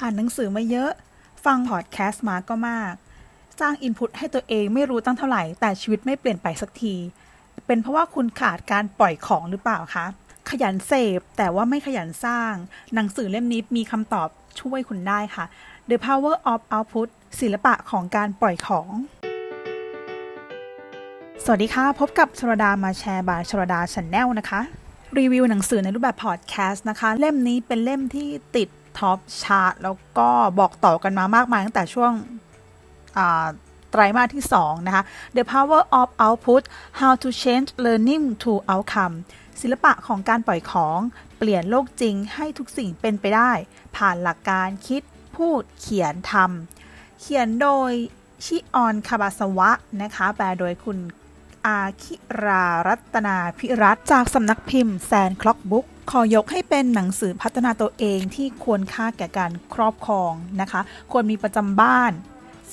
อ่านหนังสือมาเยอะ ฟังพอดแคสต์มาก็มาก สร้างอินพุตให้ตัวเองไม่รู้ตั้งเท่าไหร่ แต่ชีวิตไม่เปลี่ยนไปสักที เป็นเพราะว่าคุณขาดการปล่อยของหรือเปล่าคะ ขยันเสพแต่ว่าไม่ขยันสร้าง หนังสือเล่มนี้มีคำตอบช่วยคุณได้ค่ะ The Power of Output ศิลปะของการปล่อยของสวัสดีค่ะ พบกับชรดามาแชร์บายชรดาช n แนลนะคะ รีวิวหนังสือในรูปแบบพอดแคสต์นะคะ เล่มนี้เป็นเล่มที่ติด ท็อปชาร์ตแล้วก็บอกต่อกันมามากมายตั้งแต่ช่วงไตรมาสที่ 2 นะคะ The Power of Output How to Change Learning to Outcome ศิลปะของการปล่อยของเปลี่ยนโลกจริงให้ทุกสิ่งเป็นไปได้ ผ่านหลักการคิดพูดเขียนทำเขียนโดยชิออนคาบาสวะนะคะ แปลโดยคุณอาคิรารัตนาพิรัตจากสำนักพิมพ์แซนคล็อกบุ๊ก ขอยกให้เป็นหนังสือพัฒนาตัวเองที่ควรค่าแก่การครอบครองนะคะ ควรมีประจำบ้าน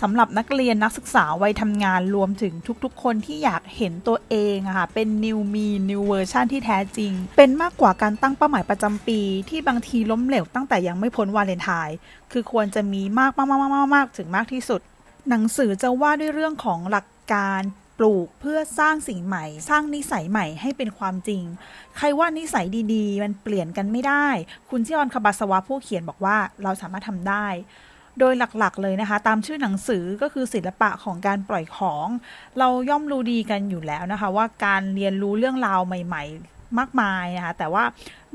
สำหรับนักเรียนนักศึกษาวัยทำงานรวมถึงทุกๆ คนที่อยากเห็นตัวเองอะค่ะเป็น new me new version ที่แท้จริง เป็นมากกว่าการตั้งเป้าหมายประจำปี ที่บางทีล้มเหลวตั้งแต่ยังไม่พ้นวาเลนไทน์คือควรจะมีมากมากมากมากถึงมากที่สุด หนังสือจะว่าด้วยเรื่องของหลักการ ลูกเพื่อสร้างสิ่งใหม่ สร้างนิสัยใหม่ให้เป็นความจริง ใครว่านิสัยดีๆ มันเปลี่ยนกันไม่ได้ คุณชิออนคาบาสวะผู้เขียนบอกว่าเราสามารถทำได้ โดยหลักๆเลยนะคะ ตามชื่อหนังสือก็คือศิลปะของการปล่อยของ เราย่อมรู้ดีกันอยู่แล้วนะคะ ว่าการเรียนรู้เรื่องราวใหม่ ๆ มากมายนะคะแต่ว่า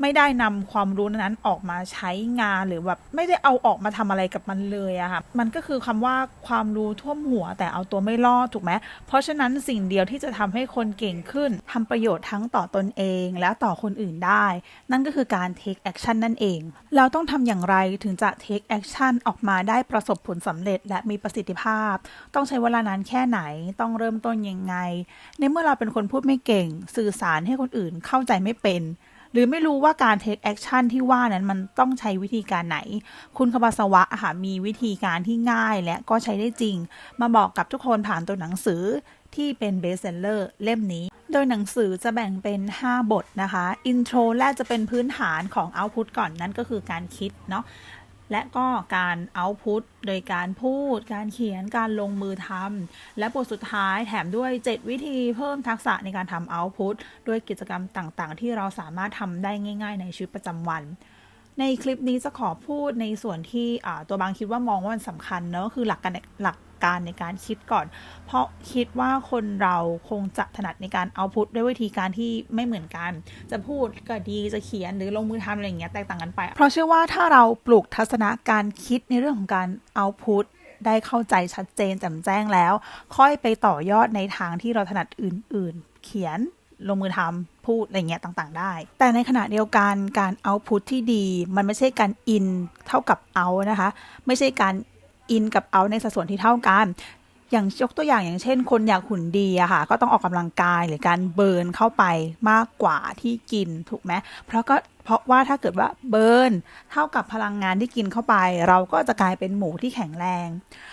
ไม่ได้นำความรู้นั้นออกมาใช้งานหรือแบบไม่ได้เอาออกมาทำอะไรกับมันเลยอะค่ะ มันก็คือคำว่าความรู้ท่วมหัวแต่เอาตัวไม่รอดถูกไหม เพราะฉะนั้นสิ่งเดียวที่จะทำให้คนเก่งขึ้นทำประโยชน์ทั้งต่อตนเอง และต่อคนอื่นได้ นั่นก็คือการ take action นั่นเอง เราต้องทำอย่างไรถึงจะ take action ออกมาได้ประสบผลสำเร็จ และมีประสิทธิภาพ ต้องใช้เวลานานแค่ไหน ต้องเริ่มต้นยังไง ในเมื่อเราเป็นคนพูดไม่เก่ง สื่อสารให้คนอื่นเข้าใจไม่เป็น หรือไม่รู้ว่าการ take action ที่ว่านั้นมันต้องใช้วิธีการไหน คุณคบาสวะอะค่ะมีวิธีการที่ง่ายและก็ใช้ได้จริง มาบอกกับทุกคนผ่านตัวหนังสือที่เป็นเบสเซนเลอร์เล่มนี้ โดยหนังสือจะแบ่งเป็น 5 บทนะคะ อินโทรแรกจะเป็นพื้นฐานของเอาพุตก่อนนั่นก็คือการคิดเนาะ และก็การเอาพุตโดยการพูด การเขียนการลงมือทำและบทสุดท้ายแถมด้วย 7 วิธีเพิ่มทักษะในการทำเอาพุตด้วยกิจกรรมต่างๆ ที่เราสามารถทำได้ง่าย ๆ ในชีวิตประจำวันในคลิปนี้จะขอพูดในส่วนที่ตัวบางคิดว่ามองว่ามันสำคัญเนอะคือหลักการหลัก การในการคิดก่อน เพราะคิดว่าคนเราคงจะถนัดในการเอาพุตด้วยวิธีการที่ไม่เหมือนกัน จะพูดก็ดีจะเขียนหรือลงมือทำอะไรอย่างเงี้ยแตกต่างกันไป เพราะเชื่อว่าถ้าเราปลูกทัศนะการคิดในเรื่องของการเอาพุตได้เข้าใจชัดเจนแจ่มแจ้งแล้ว ค่อยไปต่อยอดในทางที่เราถนัดอื่น ๆ เขียนลงมือทำพูดอะไรเงี้ยต่างๆ ได้ แต่ในขณะเดียวกันการเอาพุตที่ดี มันไม่ใช่การอินเท่ากับเอานะคะ ไม่ใช่การ อินกับเอาในสัดส่วนที่เท่ากันอย่างยกตัวอย่างอย่างเช่น คนอยากหุ่นดีอะค่ะ ก็ต้องออกกำลังกายหรือการเบิร์นเข้าไปมากกว่าที่กินถูกไหมเพราะก็เพราะว่าถ้าเกิดว่าเบิร์นเท่ากับพลังงานที่กินเข้าไป เราก็จะกลายเป็นหมูที่แข็งแรง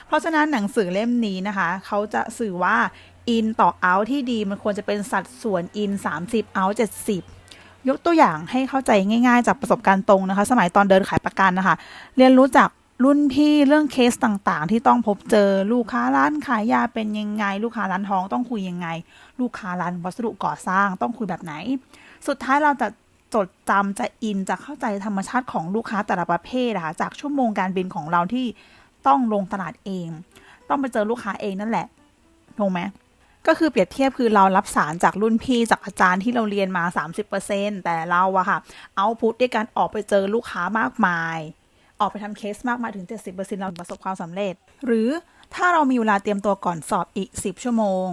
เพราะฉะนั้นหนังสือเล่มนี้นะคะเขาจะสื่อว่าอินต่อเอาที่ดีมันควรจะเป็นสัดส่วนอิน 30เอา70ยกตัวอย่างให้เข้าใจง่ายๆ จากประสบการณ์ตรงนะคะ สมัยตอนเดินขายประกันนะคะ เรียนรู้จาก รุ่นพี่เรื่องเคสต่างๆ ที่ต้องพบเจอลูกค้าร้านขายยาเป็นยังไง ลูกค้าร้านทองต้องคุยยังไง ลูกค้าร้านวัสดุก่อสร้างต้องคุยแบบไหน สุดท้ายเราจะจดจำจะอินจะเข้าใจธรรมชาติของลูกค้าแต่ละประเภทนะคะจากชั่วโมงการบินของเราที่ต้องลงตลาดเอง ต้องไปเจอลูกค้าเองนั่นแหละถูกไหมก็คือเปรียบเทียบคือเรารับสารจากรุ่นพี่จากอาจารย์ที่เราเรียนมา 30%แต่เราอะค่ะเอาพุทด้วยการออกไปเจอลูกค้ามากมาย ออกไปทำเคสมากมายถึง 70%เราประสบความสำเร็จ หรือถ้าเรามีเวลาเตรียมตัวก่อนสอบอีก 10 ชั่วโมง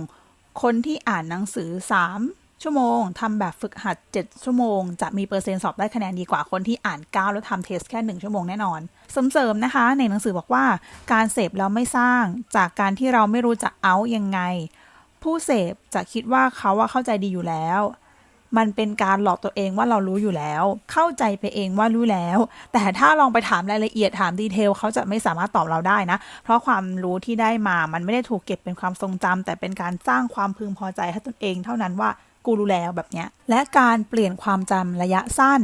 คนที่อ่านหนังสือ 3 ชั่วโมงทำแบบฝึกหัด 7 ชั่วโมง จะมีเปอร์เซ็นต์สอบได้คะแนนดีกว่าคนที่อ่าน 9 แล้วทำเทสแค่ 1 ชั่วโมงแน่นอนเสริมๆนะคะ ในหนังสือบอกว่าการเสพเราไม่สร้าง จากการที่เราไม่รู้จะเอายังไง ผู้เสพจะคิดว่าเขาว่าเข้าใจดีอยู่แล้ว มันเป็นการหลอกตัวเองว่าเรารู้อยู่แล้ว เข้าใจไปเองว่ารู้แล้ว แต่ถ้าลองไปถามรายละเอียดถามดีเทลเขาจะไม่สามารถตอบเราได้นะ เพราะความรู้ที่ได้มามันไม่ได้ถูกเก็บเป็นความทรงจำแต่เป็นการสร้างความพึงพอใจให้ตนเองเท่านั้นว่ากูรู้แล้วแบบเนี้ยและการเปลี่ยนความจำระยะสั้น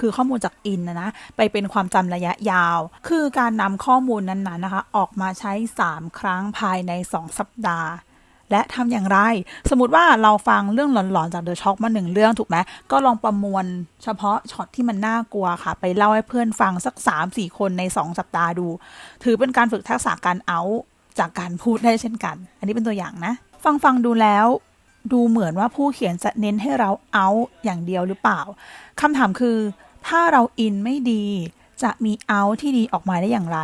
คือข้อมูลจากอินนะนะ ไปเป็นความจำระยะยาว คือการนำข้อมูลนั้นๆนะคะ ออกมาใช้ 3 ครั้งภายใน 2 สัปดาห์ และทำอย่างไร สมมติว่าเราฟังเรื่องหลอนๆจากเดอะช็อคมาหนึ่งเรื่องถูกไหมก็ลองประมวลเฉพาะช็อตที่มันน่ากลัวค่ะ ไปเล่าให้เพื่อนฟังสัก 3-4 คนใน 2 สัปดาห์ดู ถือเป็นการฝึกทักษะการเอาจากการพูดได้เช่นกัน อันนี้เป็นตัวอย่างนะ ฟังฟังๆดูแล้วดูเหมือนว่าผู้เขียนจะเน้นให้เราเอาอย่างเดียวหรือเปล่าคำถามคือ ถ้าเราอินไม่ดี จะมีเอาที่ดีออกมาได้อย่างไร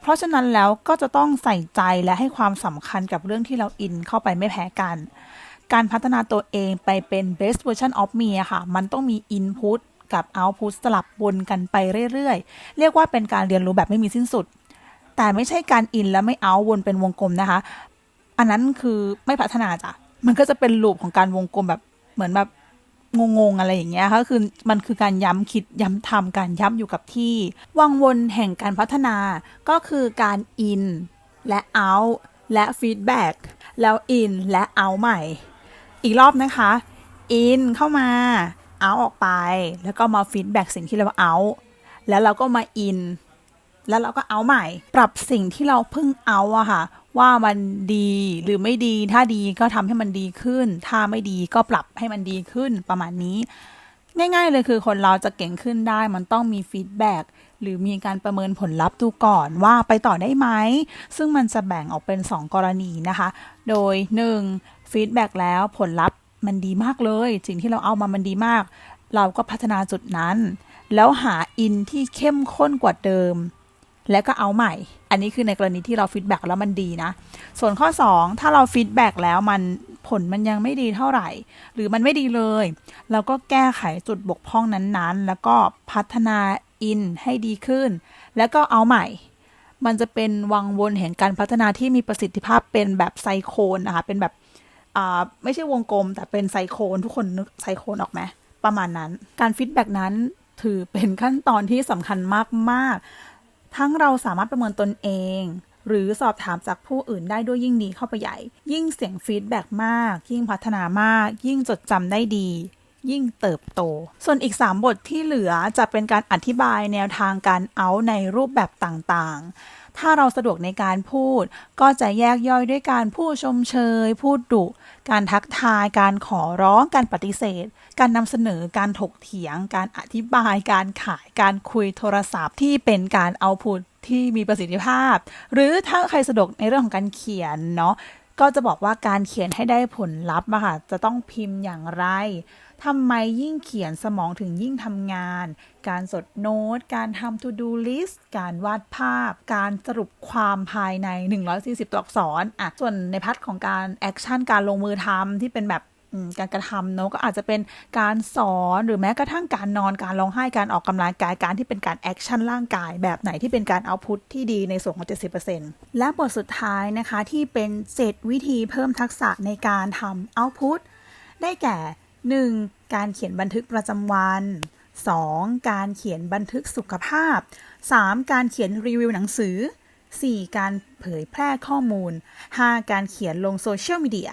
เพราะฉะนั้นแล้วก็จะต้องใส่ใจและให้ความสำคัญกับเรื่องที่เราอินเข้าไปไม่แพ้กัน การพัฒนาตัวเองไปเป็น best version of me ค่ะ มันต้องมี input กับ output สลับวนกันไปเรื่อยๆ เรียกว่าเป็นการเรียนรู้แบบไม่มีสิ้นสุด แต่ไม่ใช่การอินแล้วไม่เอาวนเป็นวงกลมนะคะ อันนั้นคือไม่พัฒนาจ้ะ มันก็จะเป็นลูปของการวงกลมแบบเหมือนแบบ งงๆอะไรอย่างเงี้ยค่ะก็คือมันคือการย้ำคิดย้ำทำการย้ำอยู่กับที่ วังวนแห่งการพัฒนาก็คือการอินและเอาและฟีดแบ็กแล้วอินและเอาใหม่ อีกรอบนะคะอินเข้ามาเอาออกไป แล้วก็มาฟีดแบ็กสิ่งที่เราเอาแล้วเราก็มาอินแล้วเราก็เอาใหม่ ปรับสิ่งที่เราเพิ่งเอาอะค่ะ ว่ามันดีหรือไม่ดี ถ้าดีก็ทำให้มันดีขึ้น ถ้าไม่ดีก็ปรับให้มันดีขึ้นประมาณนี้ ง่ายๆเลยคือคนเราจะเก่งขึ้นได้ มันต้องมีฟีดแบ็กหรือมีการประเมินผลลัพธ์ดูก่อนว่าไปต่อได้ไหม ซึ่งมันจะแบ่งออกเป็น 2 กรณีนะคะ โดย1ฟีดแบ็กแล้วผลลัพธ์มันดีมากเลย สิ่งที่เราเอามามันดีมาก เราก็พัฒนาจุดนั้น แล้วหาอินที่เข้มข้นกว่าเดิม แล้วก็เอาใหม่ อันนี้คือในกรณีที่เราฟีดแบ็กแล้วมันดีนะ ส่วนข้อ 2 ถ้าเราฟีดแบ็กแล้วมันผลมันยังไม่ดีเท่าไหร่ หรือมันไม่ดีเลย เราก็แก้ไขจุดบกพร่องนั้นๆ แล้วก็พัฒนาอินให้ดีขึ้น แล้วก็เอาใหม่ มันจะเป็นวังวนแห่งการพัฒนาที่มีประสิทธิภาพเป็นแบบไซโคนนะคะ เป็นแบบไม่ใช่วงกลม แต่เป็นไซโคนทุกคนนึกไซโคนออกไหมประมาณนั้น การฟีดแบ็กนั้นถือเป็นขั้นตอนที่สำคัญมากๆ ทั้งเราสามารถประเมินตนเอง หรือสอบถามจากผู้อื่นได้ด้วยยิ่งดีเข้าไปใหญ่ ยิ่งเสียงฟีดแบ็กมาก ยิ่งพัฒนามาก ยิ่งจดจำได้ดียิ่งเติบโต ส่วนอีก 3 บทที่เหลือจะเป็นการอธิบายแนวทางการเอาในรูปแบบต่างๆ ถ้าเราสะดวกในการพูด ก็จะแยกย่อยด้วยการพูดชมเชย พูดดุ การทักทาย การขอร้อง การปฏิเสธ การนำเสนอ การถกเถียง การอธิบาย การขาย การคุยโทรศัพท์ที่เป็นการเอาพูดที่มีประสิทธิภาพ หรือถ้าใครสะดวกในเรื่องของการเขียนเนาะ ก็จะบอกว่าการเขียนให้ได้ผลลัพธ์อะค่ะ จะต้องพิมพ์อย่างไร ทำไมยิ่งเขียนสมองถึงยิ่งทำงาน การจดโน้ต การทำ to do list การวาดภาพ การสรุปความภายใน 140 ตัวอักษรอะส่วนในพัฒของการแอคชั่นการลงมือทำที่เป็นแบบการกระทำเนอะก็อาจจะเป็นการสอนหรือแม้กระทั่งการนอนการร้องไห้การออกกำลังกายการที่เป็นการแอคชั่นร่างกายแบบไหนที่เป็นการเอาพุทที่ดีในส่วนของ 70%และบทสุดท้ายนะคะที่เป็น 7 วิธีเพิ่มทักษะในการทำเอาพุทได้แก่ 1. การเขียนบันทึกประจำวัน 2. การเขียนบันทึกสุขภาพ 3. การเขียนรีวิวหนังสือ 4. การเผยแพร่ข้อมูล 5. การเขียนลงโซเชียลมีเดีย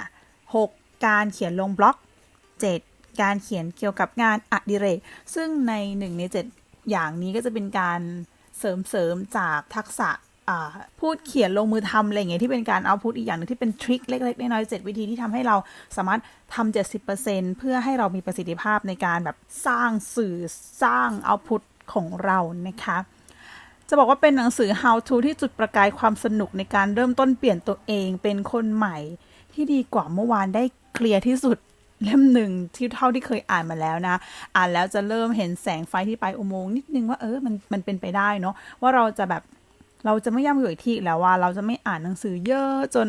6. การเขียนลงบล็อก 7. การเขียนเกี่ยวกับงานอดิเรก ซึ่งใน 1 ใน 7 อย่างนี้ก็จะเป็นการเสริมๆจากทักษะ พูดเขียนลงมือทำอะไรอย่างเงี้ยที่เป็นการเอาพุทอีกอย่างหนึงที่เป็นทริคเล็กๆน้อยๆเจ็ดวิธีที่ทำให้เราสามารถทำ70%เพื่อให้เรามีประสิทธิภาพในการแบบสร้างสื่อสร้างเอาพุทของเรานะคะจะบอกว่าเป็นหนังสือ How to ที่จุดประกายความสนุกในการเริ่มต้นเปลี่ยนตัวเองเป็นคนใหม่ที่ดีกว่าเมื่อวานได้เคลียร์ที่สุดเล่มหนึ่งที่เท่าที่เคยอ่านมาแล้วนะ อ่านแล้วจะเริ่มเห็นแสงไฟที่ปลายอุโมงค์นิดนึงว่าเออมันมันเป็นไปได้เนาะว่าเราจะแบบ เราจะไม่ย่ำอยู่อีกที่แล้วว่า เราจะไม่อ่านหนังสือเยอะจน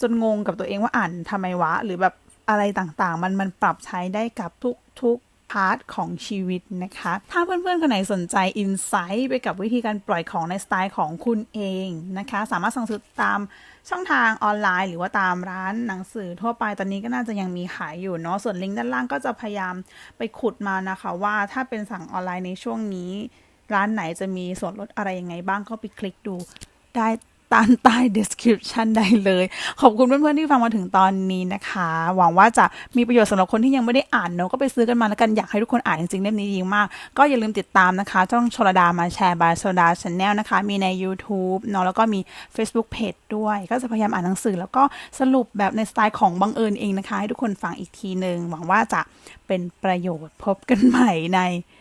จนงงกับตัวเองว่าอ่านทำไมวะ หรือแบบอะไรต่างๆ มันมันปรับใช้ได้กับทุกทุกพาร์ทของชีวิตนะคะ ถ้าเพื่อนๆ คนไหนสนใจอินไซต์ไปกับวิธีการปล่อยของในสไตล์ของคุณเองนะคะ สามารถสั่งซื้อตามช่องทางออนไลน์ หรือว่าตามร้านหนังสือทั่วไปตอนนี้ก็น่าจะยังมีขายอยู่เนาะส่วนลิงก์ด้านล่างก็จะพยายามไปขุดมานะคะ ว่าถ้าเป็นสั่งออนไลน์ในช่วงนี้ ร้านไหนจะมีส่วนลดอะไรยังไงบ้างก็ไปคลิกดูได้ตานใต้ description ได้เลย ขอบคุณเพื่อนๆที่ฟังมาถึงตอนนี้นะคะ หวังว่าจะมีประโยชน์สำหรับคนที่ยังไม่ได้อ่านเนอะก็ไปซื้อกันมาแล้วกันอยากให้ทุกคนอ่านจริงๆเล่มนี้ดีมาก ก็อย่าลืมติดตามนะคะ ช่องชลดามาแชร์บายชลดาชแนลนะคะ มีใน YouTube เนาะแล้วก็มี Facebook Page ด้วย ก็จะพยายามอ่านหนังสือ แล้วก็สรุปแบบในสไตล์ของบังเอิญเองนะคะ ให้ทุกคนฟังอีกทีหนึ่งหวังว่าจะเป็นประโยชน์พบกันใหม่ใน